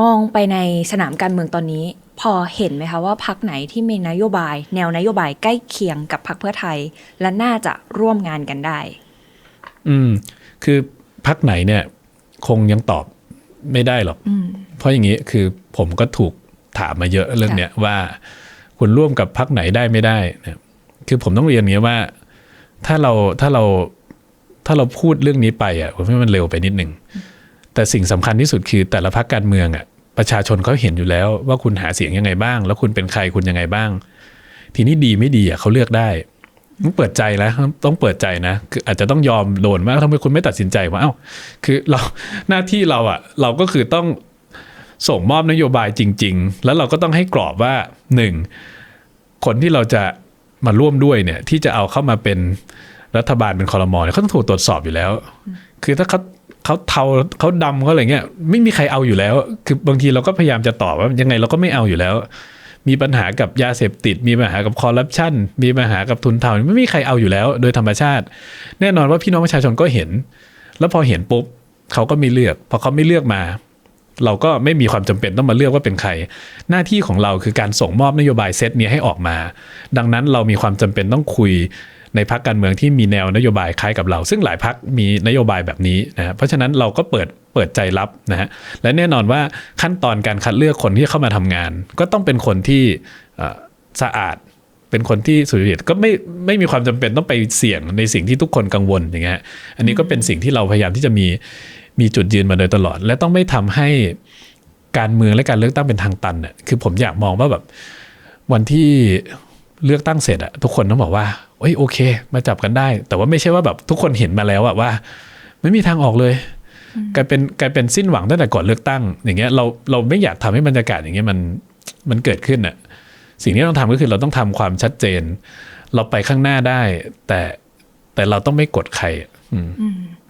มองไปในสนามการเมืองตอนนี้ พอเห็นไหมคะว่าพักไหนที่มีนโยบาย แนวนโยบายใกล้เคียงกับพักเพื่อไทย และน่าจะร่วมงานกันได้ อืม คือพักไหนเนี่ย คงยังตอบไม่ได้หรอกอืมเพราะอย่างนี้คือผมก็ถูกถามมาเยอะเรื่องเนี้ยว่า คุณร่วมกับพักไหนได้ไม่ได้เนี่ยคือผมต้องเรียนอย่างนี้ว่า ถ้าเราถ้าเราถ้าเราพูดเรื่องนี้ไปอะผมว่ามันเร็วไปนิดหนึ่ง แต่สิ่งสำคัญที่สุดคือแต่ละพักการเมืองอะประชาชนเขาเห็นอยู่แล้วว่าคุณหาเสียงยังไงบ้าง แล้วคุณเป็นใครคุณยังไงบ้าง ทีนี้ดีไม่ดีอะเขาเลือกได้ต้องเปิดใจนะต้องเปิดใจนะคืออาจจะต้องยอมโดนว่าทำไมคุณไม่ตัดสินใจว่าเอ้าคือเราหน้าที่เราอะ เราก็คือต้องส่งมอบนโยบายจริง ๆ แล้วเราก็ต้องให้กรอบว่าหนึ่งคนที่เราจะมาร่วมด้วยเนี่ย ที่จะเอาเข้ามาเป็นรัฐบาลเป็นคอรมอเนี่ยเขาต้องถูกตรวจสอบอยู่แล้ว คือถ้าเขา เขาเทาเขาดำเขาอะไรเงี้ยไม่มีใครเอาอยู่แล้ว คือบางทีเราก็พยายามจะตอบว่ายังไงเราก็ไม่เอาอยู่แล้ว มีปัญหากับยาเสพติด มีปัญหากับคอร์รัปชันมีปัญหากับทุนเทาไม่มีใครเอาอยู่แล้ว โดยธรรมชาติ แน่นอนว่าพี่น้องประชาชนก็เห็น แล้วพอเห็นปุ๊บเขาก็ไม่เลือก พอเขาไม่เลือกมา เราก็ไม่มีความจำเป็นต้องมาเลือกว่าเป็นใคร หน้าที่ของเราคือการส่งมอบนโยบายเซตนี้ให้ออกมา ดังนั้นเรามีความจำเป็นต้องคุยในพักการเมืองที่มีแนวนโยบายคล้ายกับเรา ซึ่งหลายพักมีนโยบายแบบนี้นะเพราะฉะนั้นเราก็เปิดเปิดใจรับนะฮะและแน่นอนว่าขั้นตอนการคัดเลือกคนที่เข้ามาทำงาน ก็ต้องเป็นคนที่สะอาดเป็นคนที่สุจริตก็ไม่ไม่มีความจำเป็นต้องไปเสี่ยงในสิ่งที่ทุกคนกังวลอย่างเงี้ยอันนี้ก็เป็นสิ่งที่เราพยายามที่จะมี มีจุดยืนมาโดยตลอด และต้องไม่ทำให้การเมืองและการเลือกตั้งเป็นทางตันน่ะคือผมอยากมองว่าแบบวันที่เลือกตั้งเสร็จอะทุกคนต้องบอกว่าโอ้ยโอเค มาจับกันได้ แต่ว่าไม่ใช่ว่าแบบทุกคนเห็นมาแล้วอะว่า ไม่มีทางออกเลยกลายเป็นกลายเป็นสิ้นหวังตั้งแต่ก่อนเลือกตั้ง อย่างเงี้ยเราเราไม่อยากทำให้บรรยากาศอย่างเงี้ยมันมันเกิดขึ้นอะสิ่งที่ต้องทำก็คือเราต้องทำความชัดเจน เราไปข้างหน้าได้ แต่แต่เราต้องไม่กดใครอืม